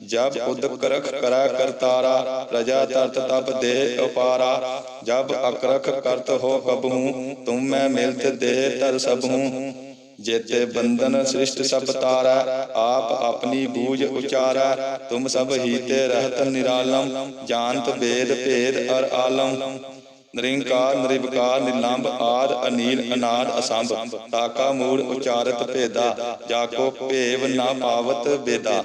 ਜਬ ਉਦਕ ਰਖ ਕਰਾ ਕਰਤਾਰਾ ਪ੍ਰਜਾ ਤਰਤ ਤਬ ਦੇ ਉਪਾਰਾ। ਜਬ ਅਕਰਖ ਕਰਤ ਹੋ ਕਬਹੂ, ਤੁਮ ਮੈਂ ਮਿਲਤ ਦੇਹ ਤਰ ਸਭੂ। ਜੇਤੇ ਬੰਧਨ ਸ੍ਰਿਸ਼ਟ ਸਭ ਤਾਰਾ, ਆਪ ਆਪਣੀ ਬੂਝ ਉਚਾਰਾ। ਤੁਮ ਸਭ ਹੀ ਤੇ ਰਹਤ ਨਿਰਾਲਮ, ਜਾਣਤ ਵੇਦ ਭੇਦ ਅਰ ਆਲਮ। ਨਿਰੰਕਾਰ, ਨਿਰਵਿਕਾਰ ਨਿਲੰਬ ਆਦ ਅਨੀਲ, ਅਨਾਦ ਅਸੰਭ। ਤਾਕਾ ਮੂੜ ਉਚਾਰਤ ਭੇਦਾ ਜਾਕੋ ਭੇਵ ਨਾ ਪਾਵਤ ਬੇਦਾ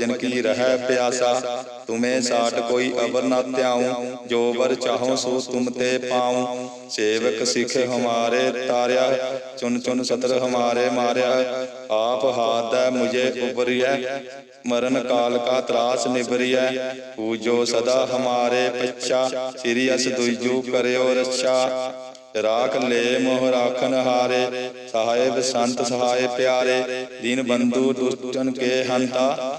ਭਜਨ ਕੀ ਰਹਿ ਪਿਆਸਾ? ਤੁਮੇ ਸਾਟ ਕੋਈ ਅਵਰ ਨਾ ਧਿਆਉ, ਜੋ ਵਰ ਚਾਹੋ ਸੋ ਤੁਮ ਤੇ ਪਾਉ। ਸੇਵਕ ਸਿਖ ਹਮਾਰੇ ਤਾਰਿਆ ਚੁਨ ਚੁਨ ਸਤਰ ਹਮਾਰੇ ਮਾਰਿਆ। ਆਪ ਹਾਥ ਹੈ ਮੁਝੇ ਉਬਰਿਐ ਮਰਨ ਕਾਲ ਕਾ ਤਰਾਸ ਨਿਬਰਿਐ ਪੂਜੋ ਸਦਾ ਹਮਾਰੇ ਪੱਛਾ, ਸ੍ਰੀ ਅਸ ਦੁਇਜੂ ਕਰਿਓ ਰੱਛਾ। ਰਾਖ ਲੈ ਮੋਹ ਰਾਖਨ ਹਾਰੇ ਸਾਹਿਬ ਸੰਤ ਸਹਾਏ ਪਿਆਰੇ। ਦੀਨ ਬੰਧੂ ਦੁਸ਼ਟਨ ਕੇ ਹੰਤਾ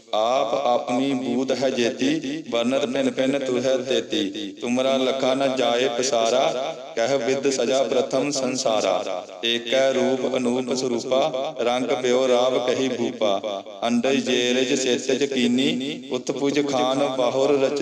ਆਪ ਆਪਣੀ ਬੂਧ ਹੈ ਜੇਤੀ ਵਰਨਤ ਪਿਨ ਪਿਨ ਤੁਹੈ ਤੇਤੀ। ਤੁਮਰਾ ਲਖਾ ਨ ਜਾਏ ਪਸਾਰਾ, ਕਹਿ ਵਿਦ ਸਜਾ ਪ੍ਰਥਮ ਸੰਸਾਰਾ। ਏਕੈ ਰੂਪ ਅਨੂਪ ਸਰੂਪਾ, ਰੰਗ ਪਿਓ ਰਾਵ ਕਹੀ ਭੂਪਾ। ਅੰਡਜ ਜੇਰਜ ਸੇਤਜ ਕੀਨੀ ਉਤ ਪੁਜ ਖਾਨ ਬਾਹੁਰ ਰਚ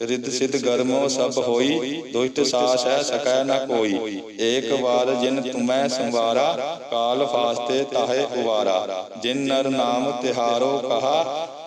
ਰਿੱਧ ਸਿਧ ਗਰਮੋ ਸਭ ਹੋਈ, ਦੁਸ਼ਟ ਸਾਸ ਹੈ ਸਕੈ ਨ ਕੋਈ। ਏਕ ਵਾਰ ਜਿਨ ਤੁਮੈ ਸੰਵਾਰਾ, ਕਾਲ ਫਾਸਤੇ ਤਾਹੇ ਉਵਾਰਾ। ਜਿਨ ਨਰ ਨਾਮ ਤਿਹਾਰੋ ਕਹਾ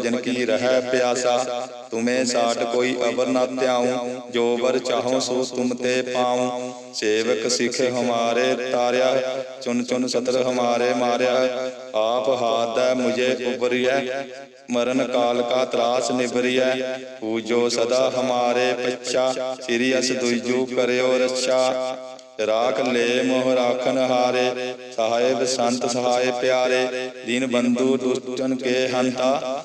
ਭਜਨ ਕੀ ਰਹਿ ਪਿਆਸਾ? ਤੁਮੇ ਸਾਟ ਕੋਈ ਅਵਰ ਨਾ ਧਿਆਉ। ਜੋ ਵਰ ਚਾਹੋ ਸੋ ਤੁਮ ਤੇ ਪਾਉ। ਸੇਵਕ ਸਿਖ ਹਮਾਰੇ ਤਾਰਿਆ। ਚੁਨ ਚੁਨ ਸਤਰ ਹਮਾਰੇ ਮਾਰਿਆ। ਆਪ ਹਾਥ ਹੈ ਮੁਝੇ ਉਬਰਿਐ ਮਰਨ ਕਾਲ ਕਾ ਤਰਾਸ ਨਿਬਰਿਐ ਪੂਜੋ ਸਦਾ ਹਮਾਰੇ ਪੱਛਾ। ਸ੍ਰੀ ਅਸ ਦੁਇਜੂ ਕਰਿਓ ਰੱਛਾ। ਰਾਖ ਲੈ ਮੋਹ ਰਾਖਨ ਹਾਰੇ। ਸਹਾਇਬ ਸੰਤ ਸਹਾਇ ਪਿਆਰੇ। ਦੀਨ ਬੰਧੂ ਦੁਸ਼ਟਨ ਕੇ ਹੰਤਾ।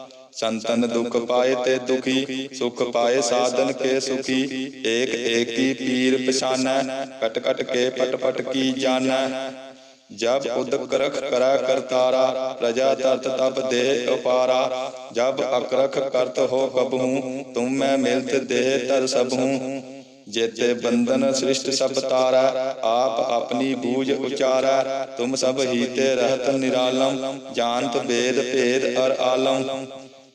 ਸੰਤਨ ਦੁਖ ਪਾਏ ਤੇ ਦੁਖੀ ਸੁਖ ਪਾਏ ਸਾਧਨ ਕੇ ਸੁਖੀ ਏਕ ਏਕੀ ਪੀਰ ਪਛਾਨੈ ਕਟ ਕਟ ਕੇ ਪਟ ਪਟ ਕੀ ਜਾਣੈ ਜਬ ਉਦਕ ਰਖ ਕਰਾ ਕਰਤਾਰਾ ਪ੍ਰਜਾ ਤਰਤ ਤਪ ਦੇ ਉਪਾਰਾ ਜਬ ਅਕਰਖ ਕਰਤ ਹੋ ਕਬਹੂ ਤੁਮ ਮੈਂ ਮਿਲਤ ਦੇਹ ਤਰ ਸਭੂ ਜੇਤੇ ਬੰਧਨ ਸ੍ਰਿਸ਼ਟ ਸਭ ਤਾਰੈ ਆਪ ਆਪਣੀ ਬੂਝ ਉਚਾਰੈ ਤੁਮ ਸਭ ਹੀ ਤੇ ਰਹਤ ਨਿਰਾਲਮ ਜਾਣਤ ਵੇਦ ਭੇਦ ਅਰ ਆਲਮ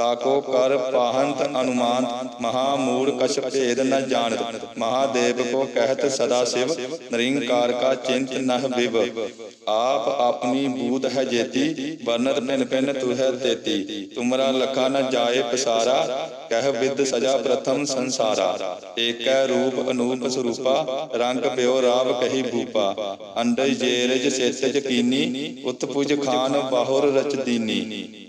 ਤਾਕੋ ਕਰ ਪਾਹੰਤ ਅਨੁਮਾਨ ਮਹਾ ਮੂੜ ਕਛ ਭੇਦ ਨ ਜਾਣਤ। ਮਹਾਦੇਵ ਕੋ ਕਹਿਤ ਸਦਾ ਸਿਵ, ਨਿਰੰਕਾਰ ਕਾ ਚਿੰਤ ਨਹ ਬਿਵ। ਆਪ ਆਪਣੀ ਬੂਤ ਹੈ ਜੇਤੀ, ਵਰਨਤ ਪਿਨ ਪਿਨ ਤੂ ਹੈ ਤੇਤੀ। ਤੁਮਰਾ ਲਖਾ ਨ ਜਾਏ ਪਸਾਰਾ, ਕਹਿ ਵਿਦ ਸਜਾ ਪ੍ਰਥਮ ਸੰਸਾਰਾ। ਏਕੈ ਰੂਪ ਅਨੂਪ ਸਰੂਪਾ, ਰੰਗ ਪਿਓ ਰਾਵ ਕਹੀ ਭੂਪਾ। ਅੰਡਜ ਜੇਰਜ ਸੇਤਜ ਕੀਨੀ, ਉਤਪੁਜ ਖਾਨ ਬਾਹੁਰ ਰਚਦੀਨੀ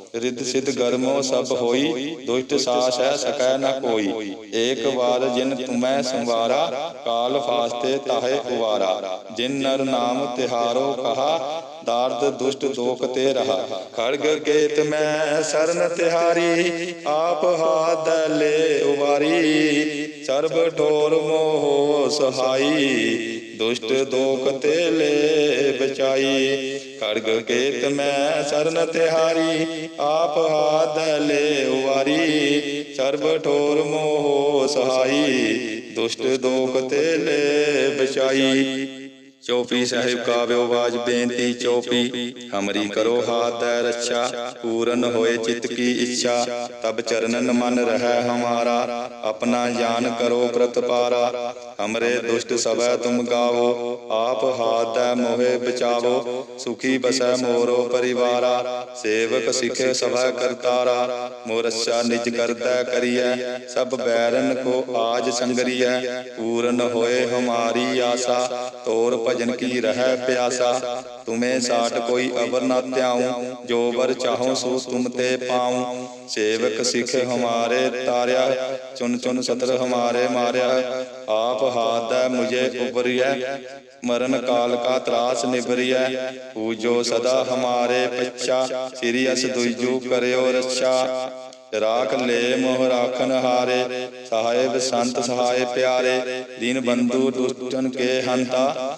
ਰਿੱਧ ਸਿੱਧ ਗਰਮੋ ਸਭ ਹੋਈ, ਦੁਸ਼ਟ ਸਾਸ ਹੈ, ਸਕੈ ਨ ਕੋਈ। ਏਕ ਵਾਰ ਜਿਨ ਤੁਮੈ ਸੰਵਾਰਾ, ਕਾਲ ਫਾਸਤੇ ਤਾਹੇ ਉਵਾਰਾ ਜਿਨ ਨਰ ਨਾਮ ਤਿਹਾਰੋ ਕਹਾ ਦਾਰਦ ਦੁਸ਼ਟ ਦੋਖ ਤੇ ਰਹਾ। ਖੜਗ ਕੇਤ ਮੈਂ, ਸਰਨ ਤਿਹਾਰੀ, ਆਪ ਹਾਥ ਲੈ ਉਵਾਰੀ। ਸਰਬ ਠੋਰ ਮੋਹ ਸਹਾਈ, ਦੁਸ਼ਟ ਦੋਖ ਤੇ ਲੈ ਬਚਾਈ। ਖੜਗ ਕੇਤ ਮੈਂ, ਸਰਨ ਤਿਹਾਰੀ, ਆਪ ਹਾਥ ਲੈ ਉਵਾਰੀ। ਸਰਬ ਠੋਰ ਮੋਹ ਸਹਾਈ, ਦੁਸ਼ਟ ਦੋਖ ਤੇ ਲੈ ਬਚਾਈ। ਚੌਪੀ ਸਾਹਿਬ ਕਾਵਿਓ ਬਾਜ ਬੇਨਤੀ, ਚੌਪੀ, ਹਮਰੀ ਕਰੋ ਹਾਥ ਹੈ ਰੱਛਾ, ਪੂਰਨ ਹੋਏ ਚਿਤ ਕੀ ਇੱਛਾ, ਤਬ ਚਰਨਨ ਮਨ ਰਹਿ ਹਮਾਰਾ, ਆਪਣਾ ਜਾਨ ਕਰੋ ਪ੍ਰਤਪਾਰਾ। ਹਮਰੇ ਦੁਸ਼ਟ ਸਭੈ ਤੁਮ ਗਾਵੋ, ਆਪ ਹਾਥ ਦੈ ਮੋਹਿ ਬਚਾਵੋ, ਸੁਖੀ ਬਸੈ ਮੋਰੋ ਪਰਿਵਾਰਾ, ਸੇਵਕ ਸਿਖੇ ਸਭੈ ਕਰਤਾਰਾ, ਮੋਰਛਾ ਨਿਜ ਕਰਦਾ ਕਰੀਐ, ਸਭ ਬੈਰਨ ਕੋ ਆਜ ਸੰਗਰੀਐ, ਪੂਰਨ ਹੋਏ ਹਮਾਰੀ ਆਸਾ, ਤੋਰ ਭਜਨ ਕੀ ਰਹਿ ਪਿਆਸਾ ਤੁਮੇ ਸਾਟ ਕੋਈ ਅਵਰ ਨਾ ਧਿਆਉ, ਜੋ ਵਰ ਚਾਹੋ ਸੋ ਤੁਮ ਤੇ ਪਾਉ। ਸੇਵਕ ਸਿਖ ਹਮਾਰੇ ਤਾਰਿਆ, ਚੁਨ ਚੁਨ ਸਤਰ ਹਮਾਰੇ ਮਾਰਿਆ। ਆਪ ਹਾਦੈ ਮੁਝੇ ਉਬਰਿਐ ਮਰਨ ਕਾਲ ਕਾ ਤਰਾਸ ਨਿਬਰਿਐ ਪੂਜੋ ਸਦਾ ਹਮਾਰੇ ਪੱਛਾ, ਸ੍ਰੀ ਅਸ ਦੁਜੂ ਕਰਿਓ ਰੱਛਾ। ਰਾਖ ਲੈ ਮੋਹ ਰਾਖਨ ਹਾਰੇ, ਸਹਾਇਬ ਸੰਤ ਸਹਾਇ ਪਿਆਰੇ। ਦੀਨ ਬੰਧੂ ਦੁਸ਼ਟਨ ਕੇ ਹੰਤਾ।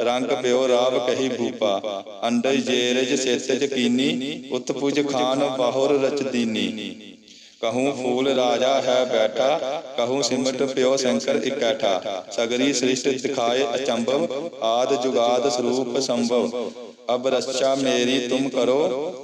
ਰੰਗ ਪਿਓ ਰਾਵ ਕਹੀ ਭੂਪਾ ਅੰਡਜ ਜੇਰਜ ਸੇਤਜ ਕੀਨੀ ਉਤ ਪੁਜ ਖਾਨ ਬਾਹੁਰ ਰਚ ਕਹੂੰ ਫੂਲ ਰਾਜਾ ਹੈ ਬੈਠਾ, ਕਹੂੰ ਸਿਮਟ ਪਿਓ ਸ਼ੰਕਰ ਇਕੱਠਾ। ਸਗਰੀ ਸ੍ਰਿਸ਼ਟ ਦਿਖਾਏ ਅਚੰਭਵ, ਆਦ ਜੁਗਾਦ ਸਰੂਪ ਸੰਭਵ। ਅਬ ਰਚਾ ਮੇਰੀ ਤੁਮ ਕਰੋ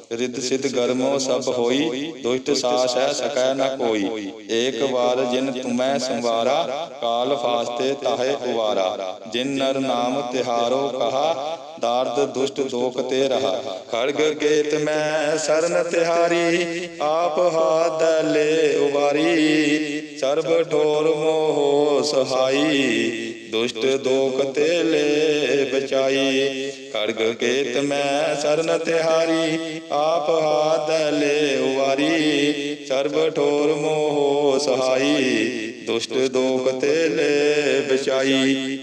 ਰਿੱਧ ਸਿਧ ਗਰਮੋ ਸਭ ਹੋਈ, ਦੁਸ਼ਟ ਸਾਸ ਹੈ ਸਕੈ ਨ ਕੋਈ। ਏਕ ਵਾਰ ਜਿਨ ਤੁਮੈ ਸੰਵਾਰਾ, ਕਾਲ ਫਾਸਤੇ ਤਾਹੇ ਉਵਾਰਾ। ਜਿਨ ਨਰ ਨਾਮ ਤਿਹਾਰੋ ਕਹਾ ਦਾਰਦ, ਦੁਸ਼ਟ ਦੋਖ ਤੇ ਰਹਾ। ਖੜਗ ਕੇਤ ਮੈਂ, ਸਰਨ ਤਿਹਾਰੀ, ਆਪ ਹਾਦ ਲੈ ਉਵਾਰੀ ਸਰਬ ਠੋਰ ਮੋਹ ਸਹਾਈ, ਦੁਸ਼ਟ ਦੋਖ ਤੇ ਲੈ ਬਚਾਈ। ਖੜਗ ਕੇਤ ਮੈਂ, ਸਰਨ ਤਿਹਾਰੀ, ਆਪ ਹਾਦ ਲੈ ਉਵਾਰੀ ਸਰਬ ਠੋਰ ਮੋਹ ਸਹਾਈ, ਦੁਸ਼ਟ ਦੋਖ ਤੇ ਲੈ ਬਚਾਈ।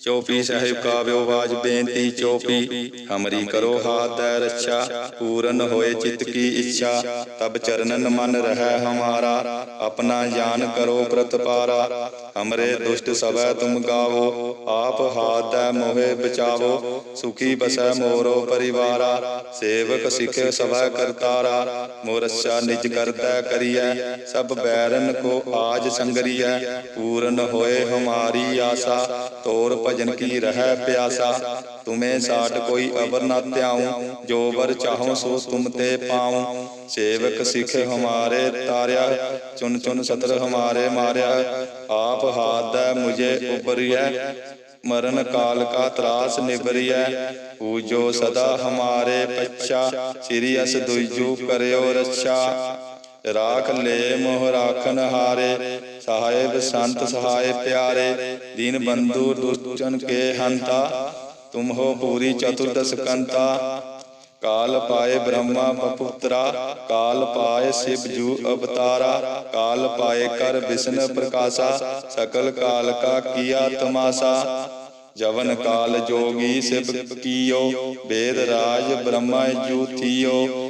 ਚੋਪੀ ਸਾਹਿਬ ਕਾਵਿਓ ਬਾਜ ਬੇਨਤੀ, ਚੋਪੀ, ਹਮਰੀ ਕਰੋ ਹਾਥ ਦੈ ਰੱਛਾ, ਪੂਰਨ ਹੋਏ ਚਿਤ ਕੀ ਇੱਛਾ, ਤਬ ਚਰਨਨ ਮਨ ਰਹਿ ਹਮਾਰਾ, ਆਪਣਾ ਜਾਨ ਕਰੋ ਪ੍ਰਤਪਾਰਾ ਹਮਰੇ ਦੁਸ਼ਟ ਸਭੈ ਤੁਮ ਗਾਵੋ, ਆਪ ਹਾਥ ਦੈ ਮੋਹਿ ਬਚਾਵੋ, ਸੁਖੀ ਬਸੈ ਮੋਰੋ ਪਰਿਵਾਰਾ, ਸੇਵਕ ਸਿਖ ਸਭੈ ਕਰਤਾਰਾ ਮੋਰਛਾ ਨਿਜ ਕਰਤਾ ਕਰੀਐ, ਸਭ ਬੈਰਨ ਕੋ ਆਜ ਸੰਗਰੀਐ, ਪੂਰਨ ਹੋਏ ਹਮਾਰੀ ਆਸਾ, ਤੋਰ ਭਜਨ ਕੀ ਰਹਿ ਪਿਆਸਾ? ਤੁਮੇ ਸਾਟ ਕੋਈ ਅਵਰ ਨਾ ਧਿਆਉ ਜੋ ਵਰ ਚਾਹੋ ਸੋ ਤੁਮ ਤੇ ਪਾਉ। ਸੇਵਕ ਸਿਖ ਹਮਾਰੇ ਤਾਰਿਆ ਚੁਨ ਚੁਨ ਸਤਰ ਹਮਾਰੇ ਮਾਰਿਆ। ਆਪ ਹਾਥ ਦੈ ਮੁਝੇ ਉਬਰਿਐ ਮਰਨ ਕਾਲ ਕਾ ਤਰਾਸ ਨਿਬਰਿਐ ਪੂਜੋ ਸਦਾ ਹਮਾਰੇ ਪੱਛਾ। ਸ੍ਰੀ ਅਸ ਕਰਿਓ ਰੱਛਾ। ਰਾਖ ਲੈ ਮੋਹ ਰਾਖਨ ਹਾਰੇ, ਸਾਹਿਬ ਸੰਤ ਸਹਾਇ ਪਿਆਰੇ, ਦੀਨ ਬੰਧੂ ਦੁਸ਼ਟਨ ਕੇ ਹੰਤਾ, ਤੁਮ ਹੋ ਪੂਰੀ ਚਤੁਰਦਸ ਕੰਤਾ। ਕਾਲ ਪਾਏ ਬ੍ਰਹਮਾ ਪਪੁੱਤਰਾ ਕਾਲ ਪਾਏ ਸਿਵ ਜੂ ਅਵਤਾਰਾ, ਕਾਲ ਪਾਏ ਕਰ ਵਿਸ਼ਨ ਪ੍ਰਕਾਸ਼ਾ, ਸਕਲ ਕਾਲ ਕਾ ਕੀਆ ਤਮਾਸਾ। ਜਵਨ ਕਾਲ ਜੋਗੀ ਸਿਵ ਕੀਓ ਵੇਦ ਰਾਜ ਬ੍ਰਹਮਾ ਜੂਥੀਓ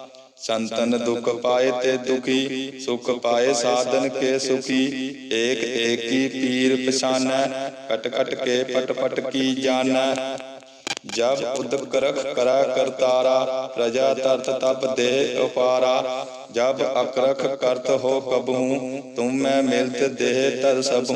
ਸੰਤਨ ਦੁਖ ਪਾਏ ਤੇ ਦੁਖੀ, ਸੁਖ ਪਾਏ ਸਾਧਨ ਕੇ ਸੁਖੀ, ਏਕ ਏਕੀ ਪੀਰ ਪਛਾਨੈ, ਕਟ ਕਟ ਕੇ ਪਟ ਪਟ ਕੀ ਜਾਣੈ ਜਬ ਉਦਕ ਰਖ ਕਰੈ ਕਰਤਾਰਾ ਪ੍ਰਜਾ ਤਰਤ ਤਪ ਦੇ ਉਪਾਰਾ। ਜਬ ਅਕਰਖ ਕਰਤ ਹੋ ਕਬਹੂ, ਤੁਮ ਮੈਂ ਮਿਲਤ ਦੇਹ ਤਰ ਸਭੂ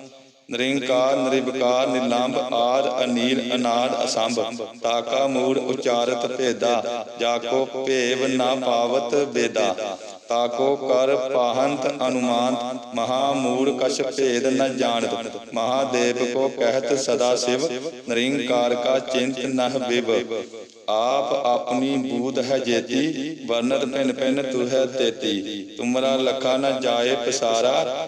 ਨਿਰੰਕਾਰ ਨਿਰਵਿਕਾਰ ਨਿਰਲੰਭ ਆਦ ਅਨੀਲ, ਅਨਾਦ, ਅਸੰਭ। ਤਾਕਾ, ਮੂੜ, ਉਚਾਰਤ, ਭੇਦਾ। ਜਾਕੋ, ਭੇਵ, ਨਾ ਪਾਵਤ ਬੇਦਾ ਤਾਕੋ, ਕਰ, ਪਾਹੰਤ ਅਨੁਮਾਨ ਮਹਾ, ਮੂੜ, ਕਛ, ਭੇਦ, ਨ ਜਾਣਤ। ਮਹਾਦੇਵ ਕੋ ਕਹਿਤ ਸਦਾ ਸਿਵ। ਨਿਰੰਕਾਰ ਕਾ ਚਿੰਤ ਨਹ ਵਿਵ। ਆਪ ਆਪਣੀ ਬੂਧ ਹੈ ਜੇਤੀ। ਵਰਨਤ ਪਿਨ ਪਿਨ ਤੂ ਹੈ ਤੇਤੀ। ਤੁਮਰਾ ਲਖਾ ਨ ਜਾਏ ਪਸਾਰਾ।